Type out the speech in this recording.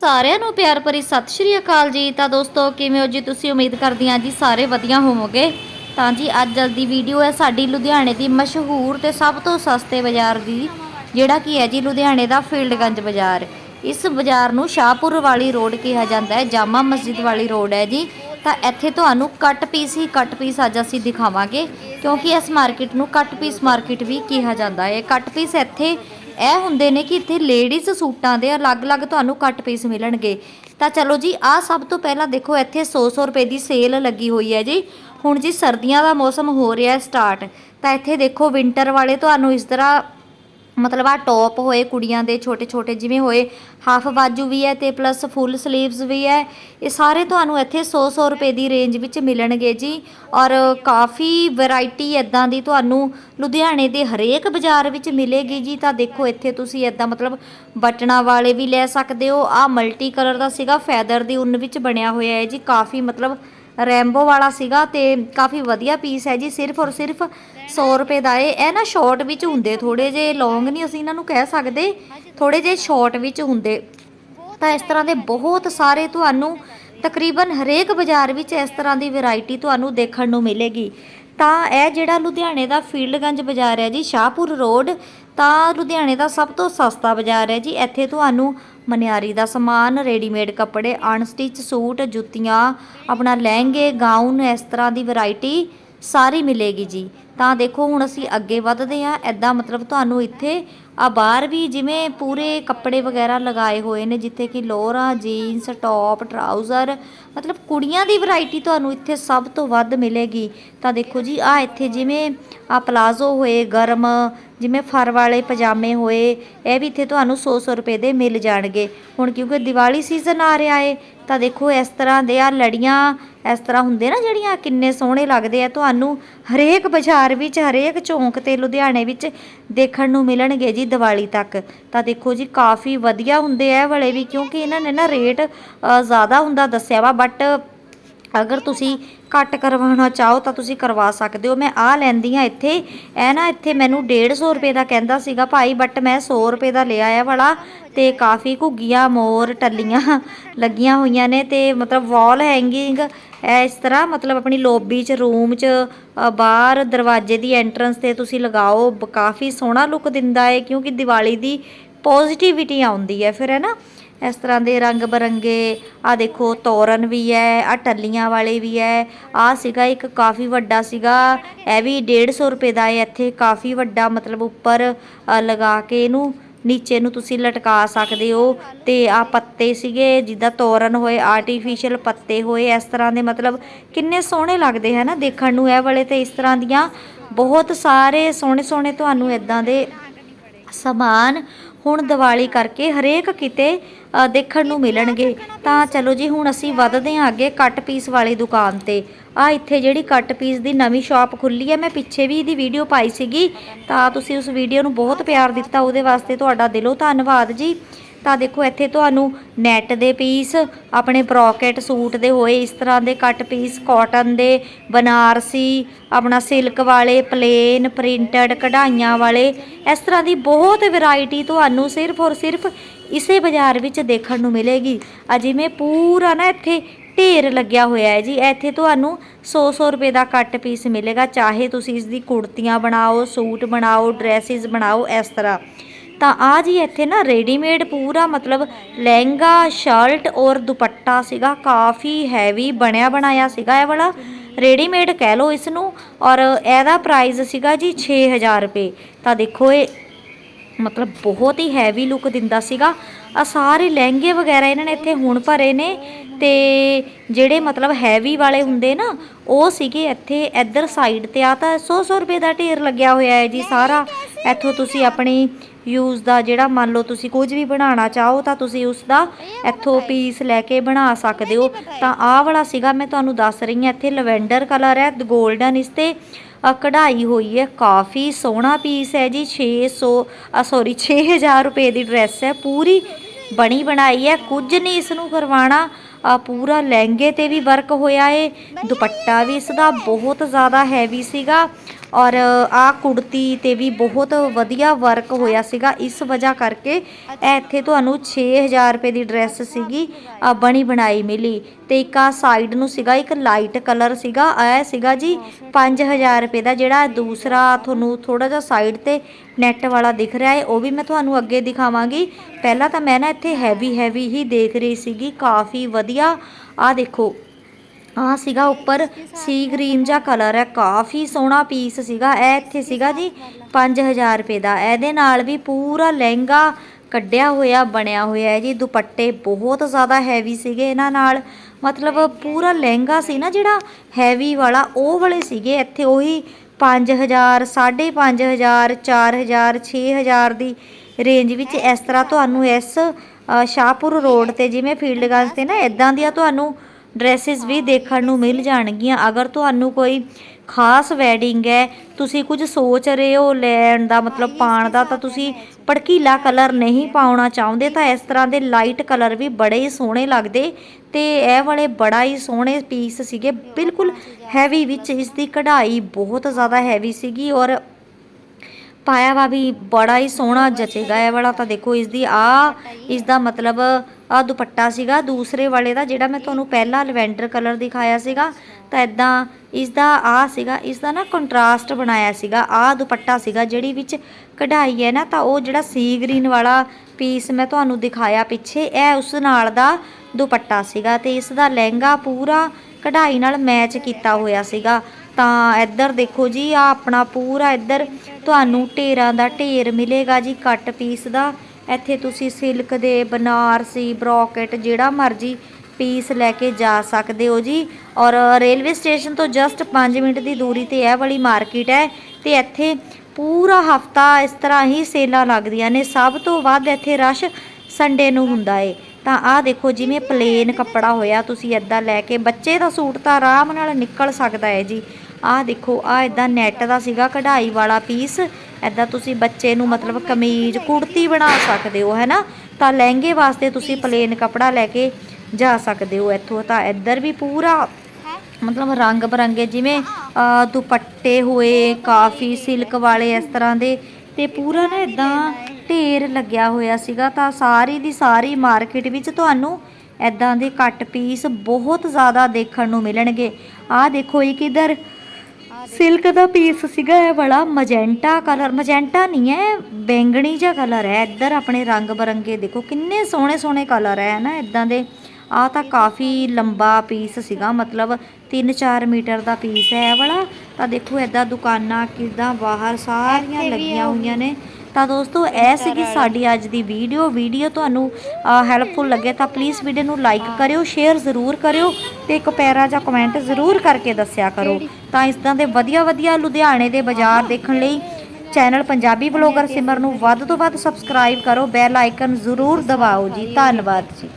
ਸਾਰਿਆਂ ਨੂੰ ਪਿਆਰ ਭਰੀ ਸਤਿ ਸ਼੍ਰੀ ਅਕਾਲ ਜੀ। ਤਾਂ ਦੋਸਤੋ, ਕਿਵੇਂ ਹੋ ਜੀ ਤੁਸੀਂ? ਉਮੀਦ ਕਰਦੀ ਹਾਂ ਜੀ ਸਾਰੇ ਵਧੀਆ ਹੋਵੋਗੇ। ਤਾਂ ਜੀ, ਅੱਜ ਦੀ ਵੀਡੀਓ ਹੈ ਸਾਡੀ ਲੁਧਿਆਣੇ ਦੀ ਮਸ਼ਹੂਰ ਤੇ ਸਭ ਤੋਂ ਸਸਤੇ ਬਾਜ਼ਾਰ ਦੀ, ਜਿਹੜਾ ਕੀ ਹੈ ਜੀ ਲੁਧਿਆਣੇ ਦਾ ਫੀਲਡਗੰਜ ਬਾਜ਼ਾਰ। ਇਸ ਬਾਜ਼ਾਰ ਨੂੰ ਸ਼ਾਹਪੁਰ ਵਾਲੀ ਰੋਡ ਕਿਹਾ ਜਾਂਦਾ ਹੈ, ਜਾਮਾ ਮਸਜਿਦ ਵਾਲੀ ਰੋਡ ਹੈ ਜੀ। ਤਾਂ ਇੱਥੇ ਤੁਹਾਨੂੰ ਕੱਟ ਪੀਸ ਹੀ ਕੱਟ ਪੀਸ ਅੱਜ ਅਸੀਂ ਦਿਖਾਵਾਂਗੇ। ਕਿਉਂਕਿ ਇਸ ਮਾਰਕੀਟ ਨੂੰ ਕੱਟ ਪੀਸ ਮਾਰਕੀਟ ਵੀ ਕਿਹਾ ਜਾਂਦਾ ਹੈ। ਕੱਟ ਪੀਸ ਇੱਥੇ ਇਹ ਹੁੰਦੇ ਨੇ ਕਿ ਇੱਥੇ ਲੇਡੀਜ਼ ਸੂਟਾਂ ਦੇ ਅਲੱਗ-ਅਲੱਗ ਤੁਹਾਨੂੰ ਕੱਟ ਪੀਸ ਮਿਲਣਗੇ। ਤਾਂ ਚਲੋ ਜੀ, ਆਹ ਸਭ ਤੋਂ ਪਹਿਲਾਂ ਦੇਖੋ, ਇੱਥੇ 100-100 ਰੁਪਏ ਦੀ ਸੇਲ ਲੱਗੀ ਹੋਈ ਹੈ ਜੀ। ਹੁਣ ਜੀ ਸਰਦੀਆਂ ਦਾ ਮੌਸਮ ਹੋ ਰਿਹਾ ਹੈ ਸਟਾਰਟ ਤਾਂ ਇੱਥੇ ਦੇਖੋ ਵਿੰਟਰ ਵਾਲੇ ਤੁਹਾਨੂੰ ਇਸ ਤਰ੍ਹਾਂ ਮਤਲਬ ਆ ਟੌਪ ਹੋਏ ਕੁੜੀਆਂ ਦੇ ਛੋਟੇ ਛੋਟੇ ਜਿਵੇਂ ਹੋਏ ਹਾਫ ਬਾਜੂ ਵੀ ਹੈ ਤੇ ਪਲੱਸ ਫੁੱਲ 슬ੀਵਸ ਵੀ ਹੈ। ਇਹ ਸਾਰੇ ਤੁਹਾਨੂੰ ਇੱਥੇ 100-100 ਰੁਪਏ ਦੀ ਰੇਂਜ ਵਿੱਚ ਮਿਲਣਗੇ ਜੀ। ਔਰ ਕਾਫੀ ਵੈਰਾਈਟੀ ਇਦਾਂ ਦੀ ਤੁਹਾਨੂੰ ਲੁਧਿਆਣੇ ਦੇ ਹਰੇਕ ਬਾਜ਼ਾਰ ਵਿੱਚ ਮਿਲੇਗੀ ਜੀ। ਤਾਂ ਦੇਖੋ ਇੱਥੇ ਤੁਸੀਂ ਇਦਾਂ ਮਤਲਬ ਬਟਨਾਂ ਵਾਲੇ ਵੀ ਲੈ ਸਕਦੇ ਹੋ। ਆ ਮਲਟੀ ਕਲਰ ਦਾ ਸੀਗਾ ਫੈਦਰ ਦੀ ਉੱਨ ਵਿੱਚ ਬਣਿਆ ਹੋਇਆ ਹੈ ਜੀ। ਕਾਫੀ ਮਤਲਬ ਰੈਂਬੋ ਵਾਲਾ ਸੀਗਾ ਤੇ ਕਾਫੀ ਵਧੀਆ ਪੀਸ ਹੈ ਜੀ। ਸਿਰਫ ਔਰ ਸਿਰਫ 100 ਰੁਪਏ ਦਾ ਇਹ ਇਹ ਨਾ ਸ਼ਾਰਟ ਵਿੱਚ ਹੁੰਦੇ ਥੋੜੇ ਜੇ ਲੌਂਗ ਨਹੀਂ ਅਸੀਂ ਇਹਨਾਂ ਨੂੰ ਕਹਿ ਸਕਦੇ। ਥੋੜੇ ਜੇ ਸ਼ਾਰਟ ਵਿੱਚ ਹੁੰਦੇ। ਤਾਂ ਇਸ ਤਰ੍ਹਾਂ ਦੇ ਬਹੁਤ ਸਾਰੇ ਤੁਹਾਨੂੰ ਤਕਰੀਬਨ ਹਰੇਕ ਬਾਜ਼ਾਰ ਵਿੱਚ ਇਸ ਤਰ੍ਹਾਂ ਦੀ ਵੈਰਾਈਟੀ ਤੁਹਾਨੂੰ ਦੇਖਣ ਨੂੰ ਮਿਲੇਗੀ। ਤਾਂ ਇਹ ਜਿਹੜਾ ਲੁਧਿਆਣੇ ਦਾ ਫੀਲਡਗੰਜ ਬਾਜ਼ਾਰ ਹੈ ਜੀ, ਸ਼ਾਹਪੁਰ ਰੋਡ, ਤਾਂ ਲੁਧਿਆਣੇ ਦਾ ਸਭ ਤੋਂ ਸਸਤਾ ਬਾਜ਼ਾਰ ਹੈ ਜੀ। ਇੱਥੇ ਤੁਹਾਨੂੰ ਮਨਿਆਰੀ ਦਾ ਸਮਾਨ ਰੈਡੀਮੇਡ ਕੱਪੜੇ ਅਨਸਟਿਚ ਸੂਟ, ਜੁੱਤੀਆਂ, ਆਪਣਾ ਲਹਿੰਗੇ ਗਾਊਨ ਇਸ ਤਰ੍ਹਾਂ ਦੀ ਵੈਰਾਈਟੀ ਸਾਰੀ ਮਿਲੇਗੀ ਜੀ। ਤਾਂ ਦੇਖੋ ਹੁਣ ਅਸੀਂ ਅੱਗੇ ਵੱਧਦੇ ਹਾਂ। ਐਦਾਂ ਮਤਲਬ ਤੁਹਾਨੂੰ ਇੱਥੇ ਆ ਬਾਹਰ ਵੀ ਜਿਵੇਂ ਪੂਰੇ ਕੱਪੜੇ ਵਗੈਰਾ ਲਗਾਏ ਹੋਏ ਨੇ, ਜਿੱਥੇ ਕਿ ਲੋਅਰਾਂ ਜੀਨਸ, ਟੌਪ, ਟਰਾਊਜ਼ਰ, ਮਤਲਬ ਕੁੜੀਆਂ ਦੀ ਵੈਰਾਈਟੀ ਤੁਹਾਨੂੰ ਇੱਥੇ ਸਭ ਤੋਂ ਵੱਧ ਮਿਲੇਗੀ। ਤਾਂ ਦੇਖੋ ਜੀ, ਆ ਇੱਥੇ ਜਿਵੇਂ ਆ ਪਲਾਜ਼ੋ ਹੋਏ, ਗਰਮ, ਜਿਵੇਂ ਫਰ ਵਾਲੇ ਪਜਾਮੇ ਹੋਏ, ਇਹ ਵੀ ਇੱਥੇ ਤੁਹਾਨੂੰ 100-100 ਰੁਪਏ ਦੇ ਮਿਲ ਜਾਣਗੇ। ਹੁਣ ਕਿਉਂਕਿ ਦੀਵਾਲੀ ਸੀਜ਼ਨ ਆ ਰਿਹਾ ਏ, ਤਾਂ ਦੇਖੋ ਇਸ ਤਰ੍ਹਾਂ ਦੇ ਆ ਲੜੀਆਂ, ਇਸ ਤਰ੍ਹਾਂ ਹੁੰਦੇ ਨਾ ਜਿਹੜੀਆਂ ਕਿੰਨੇ ਸੋਹਣੇ ਲੱਗਦੇ ਆ, ਤੁਹਾਨੂੰ ਹਰੇਕ ਬਾਜ਼ਾਰ ਵਿੱਚ, ਹਰੇਕ ਚੌਂਕ ਤੇ ਲੁਧਿਆਣੇ ਵਿੱਚ ਦੇਖਣ ਨੂੰ ਮਿਲਣਗੇ ਜੀ। ਦੀਵਾਲੀ ਤੱਕ। ਤਾਂ ਦੇਖੋ ਜੀ ਕਾਫੀ ਵਧੀਆ ਹੁੰਦੇ ਆ ਇਹ ਵਾਲੇ ਵੀ ਕਿਉਂਕਿ ਇਹਨਾਂ ਨੇ ਨਾ ਰੇਟ ਅ, ਜ਼ਿਆਦਾ ਹੁੰਦਾ ਦੱਸਿਆ ਵਾ ਬਟ ਅਗਰ ਤੁਸੀਂ ਘੱਟ ਕਰਵਾਉਣਾ ਚਾਹੋ ਤਾਂ ਤੁਸੀਂ ਕਰਵਾ ਸਕਦੇ ਹੋ। ਮੈਂ ਆ ਲੈਂਦੀ ਆ ਇੱਥੇ। ਇਹ ਨਾ ਇੱਥੇ ਮੈਨੂੰ 150 ਰੁਪਏ ਦਾ ਕਹਿੰਦਾ ਸੀਗਾ ਭਾਈ ਬਟ ਮੈਂ 100 ਰੁਪਏ ਦਾ ਲਿਆ ਆ ਵਾਲਾ ਤੇ ਕਾਫੀ ਘੁੱਗੀਆਂ, ਮੋਰ, ਟੱਲੀਆਂ ਲੱਗੀਆਂ ਹੋਈਆਂ ਨੇ ਤੇ ਮਤਲਬ ਵਾਲ ਹੈਂਗਿੰਗ ਇਸ ਤਰ੍ਹਾਂ ਮਤਲਬ ਆਪਣੀ ਲੋਬੀ 'ਚ ਰੂਮ 'ਚ ਬਾਹਰ ਦਰਵਾਜ਼ੇ ਦੀ ਐਂਟਰੈਂਸ ਤੇ ਤੁਸੀਂ ਲਗਾਓ। ਬ- ਕਾਫੀ ਸੋਹਣਾ ਲੁੱਕ ਦਿੰਦਾ ਹੈ ਕਿਉਂਕਿ ਦੀਵਾਲੀ ਦੀ ਪੋਜ਼ਿਟਿਵਿਟੀ ਆਉਂਦੀ ਹੈ ਫਿਰ ਹੈ ਨਾ ਇਸ ਤਰ੍ਹਾਂ ਦੇ ਰੰਗ ਬਰੰਗੇ ਆ ਦੇਖੋ ਤੋਰਨ ਵੀ ਹੈ ਆ ਟੱਲੀਆਂ ਵਾਲੇ ਵੀ ਹੈ ਆ ਸੀਗਾ ਇੱਕ ਕਾਫੀ ਵੱਡਾ ਸੀਗਾ, ਇਹ ਵੀ 150 ਰੁਪਏ ਦਾ ਹੈ, ਇੱਥੇ ਕਾਫੀ ਵੱਡਾ ਮਤਲਬ ਉੱਪਰ ਲਗਾ ਕੇ ਇਹਨੂੰ ਨੀਚੇ ਨੂੰ ਤੁਸੀਂ ਲਟਕਾ ਸਕਦੇ ਹੋ ਤੇ ਆ ਪੱਤੇ ਸੀਗੇ, ਜਿੱਦਾਂ ਤੋਰਨ ਹੋਏ ਆਰਟੀਫੀਸ਼ੀਅਲ ਪੱਤੇ ਹੋਏ, ਇਸ ਤਰ੍ਹਾਂ ਦੇ ਮਤਲਬ ਕਿੰਨੇ ਸੋਹਣੇ ਲੱਗਦੇ ਹੈ ਨਾ ਦੇਖਣ ਨੂੰ, ਇਹ ਵਾਲੇ ਤੇ ਇਸ ਤਰ੍ਹਾਂ ਦੀਆਂ ਬਹੁਤ ਸਾਰੇ ਸੋਹਣੇ ਸੋਹਣੇ ਤੁਹਾਨੂੰ ਇਦਾਂ ਦੇ ਸਮਾਨ ਹੁਣ ਦੀਵਾਲੀ ਕਰਕੇ ਹਰੇਕ ਕਿਤੇ ਦੇਖਣ ਨੂੰ ਮਿਲਣਗੇ। ਤਾਂ ਚਲੋ ਜੀ, ਹੁਣ ਅਸੀਂ ਵੱਧਦੇ ਹਾਂ ਅੱਗੇ ਕੱਟ ਪੀਸ ਵਾਲੀ ਦੁਕਾਨ ਤੇ। ਆ ਇੱਥੇ ਜਿਹੜੀ ਕੱਟ ਪੀਸ ਦੀ ਨਵੀਂ ਸ਼ਾਪ ਖੁੱਲੀ ਹੈ। ਮੈਂ ਪਿੱਛੇ ਵੀ ਇਹਦੀ ਵੀਡੀਓ ਪਾਈ ਸੀਗੀ। ਤਾਂ ਤੁਸੀਂ ਉਸ ਵੀਡੀਓ ਨੂੰ ਬਹੁਤ ਪਿਆਰ ਦਿੱਤਾ। ਉਹਦੇ ਵਾਸਤੇ ਤੁਹਾਡਾ ਦਿਲੋਂ ਧੰਨਵਾਦ ਜੀ। ਤਾਂ ਦੇਖੋ ਇੱਥੇ ਤੁਹਾਨੂੰ ਨੈਟ ਦੇ ਪੀਸ ਆਪਣੇ ਬ੍ਰੋਕੇਟ ਸੂਟ ਦੇ ਹੋਏ, ਇਸ ਤਰ੍ਹਾਂ ਦੇ ਕੱਟ ਪੀਸ ਕਾਟਨ ਦੇ, ਬਨਾਰਸੀ, ਆਪਣਾ ਸਿਲਕ ਵਾਲੇ ਪਲੇਨ ਪ੍ਰਿੰਟਡ ਕਢਾਈਆਂ ਵਾਲੇ, ਇਸ ਤਰ੍ਹਾਂ ਦੀ ਬਹੁਤ ਵੈਰਾਈਟੀ ਤੁਹਾਨੂੰ ਸਿਰਫ ਔਰ ਸਿਰਫ ਇਸੇ ਬਾਜ਼ਾਰ ਵਿੱਚ ਦੇਖਣ ਨੂੰ ਮਿਲੇਗੀ। ਆ ਜਿਵੇਂ ਪੂਰਾ ਨਾ ਇੱਥੇ ਢੇਰ ਲੱਗਿਆ ਹੋਇਆ ਹੈ ਜੀ। ਇੱਥੇ ਤੁਹਾਨੂੰ 100-100 ਰੁਪਏ ਦਾ ਕੱਟ ਪੀਸ ਮਿਲੇਗਾ, ਚਾਹੇ ਤੁਸੀਂ ਇਸ ਦੀ ਕੁੜਤੀਆਂ ਬਣਾਓ, ਸੂਟ ਬਣਾਓ ਡਰੈਸਿਸ ਬਣਾਓ, ਇਸ ਤਰ੍ਹਾਂ। ਤਾਂ ਆ ਜੀ ਇੱਥੇ ਨਾ ਰੈਡੀਮੇਡ ਪੂਰਾ ਮਤਲਬ ਲਹਿੰਗਾ ਸ਼ਰਟ ਔਰ ਦੁਪੱਟਾ ਸੀਗਾ, ਕਾਫੀ ਹੈਵੀ ਬਣਿਆ ਬਣਾਇਆ ਸੀਗਾ ਇਹ ਵਾਲਾ। ਰੈਡੀਮੇਡ ਕਹਿ ਲਓ ਇਸ ਨੂੰ ਔਰ ਇਹਦਾ ਪ੍ਰਾਈਸ ਸੀਗਾ ਜੀ 6000 ਰੁਪਏ। ਤਾਂ ਦੇਖੋ ਇਹ ਮਤਲਬ ਬਹੁਤ ਹੀ ਹੈਵੀ ਲੁੱਕ ਦਿੰਦਾ ਸੀਗਾ। ਆ ਸਾਰੇ ਲਹਿੰਗੇ ਵਗੈਰਾ ਇਹਨਾਂ ਨੇ ਇੱਥੇ ਹੁਣ ਭਰੇ ਨੇ ਤੇ ਜਿਹੜੇ ਮਤਲਬ ਹੈਵੀ ਵਾਲੇ ਹੁੰਦੇ ਨਾ, ਉਹ ਸੀਗੇ ਇੱਥੇ ਇੱਧਰ ਸਾਈਡ ਤੇ। ਆ ਤਾਂ 100 100 ਰੁਪਏ ਦਾ ਢੇਰ ਲੱਗਿਆ ਹੋਇਆ ਹੈ ਜੀ ਸਾਰਾ। ਇੱਥੋਂ ਤੁਸੀਂ ਆਪਣੀ ਯੂਜ਼ ਦਾ ਜਿਹੜਾ ਮੰਨ ਲਓ ਤੁਸੀਂ ਕੁਝ ਵੀ ਬਣਾਉਣਾ ਚਾਹੋ ਤਾਂ ਤੁਸੀਂ ਉਸ ਦਾ ਇੱਥੋਂ ਪੀਸ ਲੈ ਕੇ ਬਣਾ ਸਕਦੇ ਹੋ। ਤਾਂ ਆਹ ਵਾਲਾ ਸੀਗਾ ਮੈਂ ਤੁਹਾਨੂੰ ਦੱਸ ਰਹੀ ਹਾਂ ਇੱਥੇ ਲਵੈਂਡਰ ਕਲਰ ਹੈ 골ਡਨ ਇਸ ਤੇ ਕਢਾਈ ਹੋਈ ਹੈ। ਕਾਫੀ ਸੋਹਣਾ ਪੀਸ ਹੈ ਜੀ 600 ਆ ਸੌਰੀ 6000 ਰੁਪਏ ਦੀ ਡਰੈਸ ਹੈ। ਪੂਰੀ ਬਣੀ ਬਣਾਈ ਹੈ। ਕੁਝ ਨਹੀਂ ਇਸ ਨੂੰ ਕਰਵਾਉਣਾ। ਆ ਪੂਰਾ ਲਹਿੰਗੇ ਤੇ ਵੀ ਵਰਕ ਹੋਇਆ ਏ। ਦੁਪੱਟਾ ਵੀ ਇਸ ਦਾ ਬਹੁਤ ਜ਼ਿਆਦਾ ਹੈਵੀ ਸੀਗਾ। ਔਰ ਆ ਕੁੜਤੀ ਤੇ ਵੀ ਬਹੁਤ ਵਧੀਆ ਵਰਕ ਹੋਇਆ ਸੀਗਾ। ਇਸ ਵਜ੍ਹਾ ਕਰਕੇ ਇਹ ਇੱਥੇ ਤੁਹਾਨੂੰ 6000 ਰੁਪਏ ਦੀ ਡਰੈਸ ਸੀਗੀ ਬਣੀ ਬਣਾਈ ਮਿਲੀ। ਤੇ ਇੱਕ ਆ ਸਾਈਡ ਨੂੰ ਸੀਗਾ, ਇੱਕ ਲਾਈਟ ਕਲਰ ਸੀਗਾ, ਇਹ ਸੀਗਾ ਜੀ 5000 ਰੁਪਏ ਦਾ ਜਿਹੜਾ ਦੂਸਰਾ ਤੁਹਾਨੂੰ ਥੋੜਾ ਜਿਹਾ ਸਾਈਡ ਤੇ ਨੈਟ ਵਾਲਾ ਦਿਖ ਰਿਹਾ ਹੈ, ਉਹ ਵੀ ਮੈਂ ਤੁਹਾਨੂੰ ਅੱਗੇ ਦਿਖਾਵਾਂਗੀ। ਪਹਿਲਾਂ ਤਾਂ ਮੈਂ ਨਾ ਇੱਥੇ ਹੈਵੀ ਹੈਵੀ ਹੀ ਦੇਖ ਰਹੀ ਸੀਗੀ, ਕਾਫੀ ਵਧੀਆ। ਆ ਦੇਖੋ ਆ ਸੀਗਾ, ਉੱਪਰ ਸੀ ਗ੍ਰੀਨ ਜਿਹਾ ਕਲਰ ਹੈ, ਕਾਫੀ ਸੋਹਣਾ ਪੀਸ ਸੀਗਾ, ਇਹ ਇੱਥੇ ਸੀਗਾ ਜੀ 5000 ਰੁਪਏ ਦਾ, ਇਹਦੇ ਨਾਲ ਵੀ ਪੂਰਾ ਲਹਿੰਗਾ ਕੱਢਿਆ ਹੋਇਆ, ਬਣਿਆ ਹੋਇਆ ਹੈ ਜੀ, ਦੁਪੱਟੇ ਬਹੁਤ ਜ਼ਿਆਦਾ ਹੈਵੀ ਸੀਗੇ ਇਹਨਾਂ ਨਾਲ, ਮਤਲਬ ਪੂਰਾ ਲਹਿੰਗਾ ਸੀ ਨਾ ਜਿਹੜਾ ਹੈਵੀ ਵਾਲਾ, ਉਹ ਵਾਲੇ ਸੀਗੇ, ਇੱਥੇ ਉਹੀ 5000 5500 4000 6000 ਦੀ ਰੇਂਜ ਵਿੱਚ ਇਸ ਤਰ੍ਹਾਂ ਤੁਹਾਨੂੰ ਇਸ ਸ਼ਾਹਪੁਰ ਰੋਡ ਤੇ ਜਿਵੇਂ ਫੀਲਡ ਫੀਲਡਗੰਜ ਤੇ ਨਾ ਇਦਾਂ ਦੀਆਂ ਤੁਹਾਨੂੰ ਡਰੈਸਸ ਵੀ ਦੇਖਣ ਨੂੰ ਮਿਲ ਜਾਣਗੀਆਂ। ਅਗਰ ਤੁਹਾਨੂੰ ਕੋਈ ਖਾਸ ਵੈਡਿੰਗ ਹੈ ਤੁਸੀਂ ਕੁਝ ਸੋਚ ਰਹੇ ਹੋ ਲੈਣ ਦਾ ਮਤਲਬ ਪਾਣ ਦਾ ਤਾਂ ਤੁਸੀਂ ਭੜਕੀਲਾ ਕਲਰ ਨਹੀਂ ਪਾਉਣਾ ਚਾਹੁੰਦੇ ਤਾਂ ਇਸ ਤਰ੍ਹਾਂ ਦੇ ਲਾਈਟ ਕਲਰ ਵੀ ਬੜੇ ਹੀ ਸੋਹਣੇ ਲੱਗਦੇ ਤੇ ਇਹ ਵਾਲੇ ਬੜਾ ਹੀ ਸੋਹਣੇ ਪੀਸ ਸੀਗੇ। ਬਿਲਕੁਲ ਹੈਵੀ ਵਿੱਚ ਇਸ ਦੀ ਕਢਾਈ ਬਹੁਤ ਜ਼ਿਆਦਾ ਹੈਵੀ ਸੀਗੀ ਔਰ ਪਾਇਆ ਵਾ ਵੀ ਬੜਾ ਹੀ ਸੋਹਣਾ ਜਚੇਗਾ। ਇਹ ਵਾਲਾ ਤਾਂ ਦੇਖੋ ਇਸ ਦੀ ਆ ਇਸ ਦਾ ਮਤਲਬ ਆ ਦੁਪੱਟਾ ਸੀਗਾ, ਦੂਸਰੇ ਵਾਲੇ ਦਾ ਜਿਹੜਾ ਮੈਂ ਤੁਹਾਨੂੰ ਪਹਿਲਾਂ ਲਵੈਂਡਰ ਕਲਰ ਦਿਖਾਇਆ ਸੀਗਾ, ਤਾਂ ਇਦਾਂ ਇਸ ਦਾ ਆ ਸੀਗਾ ਇਸ ਦਾ ਨਾ ਕੰਟਰਾਸਟ ਬਣਾਇਆ ਸੀਗਾ, ਆ ਦੁਪੱਟਾ ਸੀਗਾ ਜਿਹੜੀ ਵਿੱਚ ਕਢਾਈ ਹੈ ਨਾ, ਤਾਂ ਉਹ ਜਿਹੜਾ ਸੀ ਗ੍ਰੀਨ ਵਾਲਾ ਪੀਸ ਮੈਂ ਤੁਹਾਨੂੰ ਦਿਖਾਇਆ ਪਿੱਛੇ, ਇਹ ਉਸ ਨਾਲ ਦਾ ਦੁਪੱਟਾ ਸੀਗਾ ਤੇ ਇਸ ਦਾ ਲਹਿੰਗਾ ਪੂਰਾ ਕਢਾਈ ਨਾਲ ਮੈਚ ਕੀਤਾ ਹੋਇਆ ਸੀਗਾ। ਤਾਂ ਇੱਧਰ ਦੇਖੋ ਜੀ, ਆ ਆਪਣਾ ਪੂਰਾ ਇੱਧਰ ਤੁਹਾਨੂੰ ਢੇਰਾਂ ਦਾ ਢੇਰ ਮਿਲੇਗਾ ਜੀ ਕੱਟ ਪੀਸ ਦਾ। ਇੱਥੇ ਤੁਸੀਂ ਸਿਲਕ ਦੇ, ਬਨਾਰਸੀ, ਬਰੋਕਟ, ਜਿਹੜਾ ਮਰਜ਼ੀ ਪੀਸ ਲੈ ਕੇ ਜਾ ਸਕਦੇ ਹੋ ਜੀ। ਔਰ ਰੇਲਵੇ ਸਟੇਸ਼ਨ ਤੋਂ ਜਸਟ 5 ਮਿੰਟ ਦੀ ਦੂਰੀ ਤੇ ਇਹ ਵਾਲੀ ਮਾਰਕੀਟ ਹੈ ਤੇ ਇੱਥੇ ਪੂਰਾ ਹਫਤਾ ਇਸ ਤਰ੍ਹਾਂ ਹੀ ਸੇਲਾਂ ਲੱਗਦੀਆਂ ਨੇ। ਸਭ ਤੋਂ ਵੱਧ ਇੱਥੇ ਰਸ਼ ਸੰਡੇ ਨੂੰ ਹੁੰਦਾ ਏ। ਤਾਂ ਆਹ ਦੇਖੋ ਜਿਵੇਂ ਪਲੇਨ ਕੱਪੜਾ ਹੋਇਆ, ਤੁਸੀਂ ਐਦਾਂ ਲੈ ਕੇ ਬੱਚੇ ਦਾ ਸੂਟ ਤਾਂ ਆਰਾਮ ਨਾਲ ਨਿਕਲ ਸਕਦਾ ਹੈ ਜੀ। ਆਹ ਦੇਖੋ, ਆਹ ਇਦਾਂ ਨੈਟ ਦਾ ਸੀਗਾ ਕਢਾਈ ਵਾਲਾ ਪੀਸ। ਐਦਾਂ ਤੁਸੀਂ ਬੱਚੇ ਨੂੰ ਮਤਲਬ ਕਮੀਜ਼, ਕੁੜਤੀ ਬਣਾ ਸਕਦੇ ਹੋ, ਹੈਨਾ? ਤਾਂ ਲਹਿੰਗੇ ਵਾਸਤੇ ਤੁਸੀਂ ਪਲੇਨ ਕੱਪੜਾ ਲੈ ਕੇ ਜਾ ਸਕਦੇ ਹੋ ਇੱਥੋਂ। ਤਾਂ ਇੱਧਰ ਵੀ ਪੂਰਾ ਮਤਲਬ ਰੰਗ ਬਰੰਗੇ ਜਿਵੇਂ ਦੁਪੱਟੇ ਹੋਏ, ਕਾਫੀ ਸਿਲਕ ਵਾਲੇ ਇਸ ਤਰ੍ਹਾਂ ਦੇ। ਤੇ ਪੂਰਾ ਨਾ ਇਦਾਂ ਢੇਰ ਲੱਗਿਆ ਹੋਇਆ ਸੀਗਾ। ਤਾਂ ਸਾਰੀ ਦੀ ਸਾਰੀ ਮਾਰਕੀਟ ਵਿੱਚ ਤੁਹਾਨੂੰ ਇਦਾਂ ਦੇ ਕੱਟ ਪੀਸ ਬਹੁਤ ਜ਼ਿਆਦਾ ਦੇਖਣ ਨੂੰ ਮਿਲਣਗੇ। ਆਹ ਦੇਖੋ ਇੱਕ ਇਧਰ ਸਿਲਕ ਦਾ ਪੀਸ ਸੀਗਾ ਇਹ ਬੜਾ ਮਜੈਂਟਾ ਕਲਰ ਮਜੈਂਟਾ ਨਹੀਂ ਹੈ ਬੈਂਗਣੀ ਜਿਹਾ ਕਲਰ ਹੈ। ਇੱਧਰ ਆਪਣੇ ਰੰਗ ਬਰੰਗੇ ਦੇਖੋ ਕਿੰਨੇ ਸੋਹਣੇ ਸੋਹਣੇ ਕਲਰ ਹੈ ਨਾ ਇਦਾਂ ਦੇ। ਆ ਤਾਂ ਕਾਫੀ ਲੰਬਾ ਪੀਸ ਸੀਗਾ ਮਤਲਬ 3-4 ਮੀਟਰ ਦਾ ਪੀਸ ਹੈ ਇਹ ਵਾਲਾ। ਤਾਂ ਦੇਖੋ ਇਦਾਂ ਦੁਕਾਨਾਂ ਕਿਦਾਂ ਬਾਹਰ ਸਾਰੀਆਂ ਲੱਗੀਆਂ ਹੋਈਆਂ ਨੇ। ਤਾਂ ਦੋਸਤੋ ਇਹ ਸੀਗੀ ਸਾਡੀ ਅੱਜ ਦੀ ਵੀਡੀਓ। ਵੀਡੀਓ ਤੁਹਾਨੂੰ ਹੈਲਪਫੁਲ ਲੱਗੇ ਤਾਂ ਪਲੀਜ਼ ਵੀਡੀਓ ਨੂੰ ਲਾਈਕ ਕਰਿਓ ਸ਼ੇਅਰ ਜ਼ਰੂਰ ਕਰਿਓ ਤੇ ਇੱਕ ਪੈਰਾ ਜਾਂ ਕਮੈਂਟ ਜ਼ਰੂਰ ਕਰਕੇ ਦੱਸਿਆ ਕਰੋ। ਤਾਂ ਇਸ ਤਰ੍ਹਾਂ ਦੇ ਵਧੀਆ ਵਧੀਆ ਲੁਧਿਆਣੇ ਦੇ ਬਾਜ਼ਾਰ ਦੇਖਣ ਲਈ ਚੈਨਲ ਪੰਜਾਬੀ ਬਲੌਗਰ ਸਿਮਰ ਨੂੰ ਵੱਧ ਤੋਂ ਵੱਧ ਸਬਸਕ੍ਰਾਈਬ ਕਰੋ ਬੈਲ ਆਈਕਨ ਜ਼ਰੂਰ ਦਬਾਓ ਜੀ। ਧੰਨਵਾਦ ਜੀ।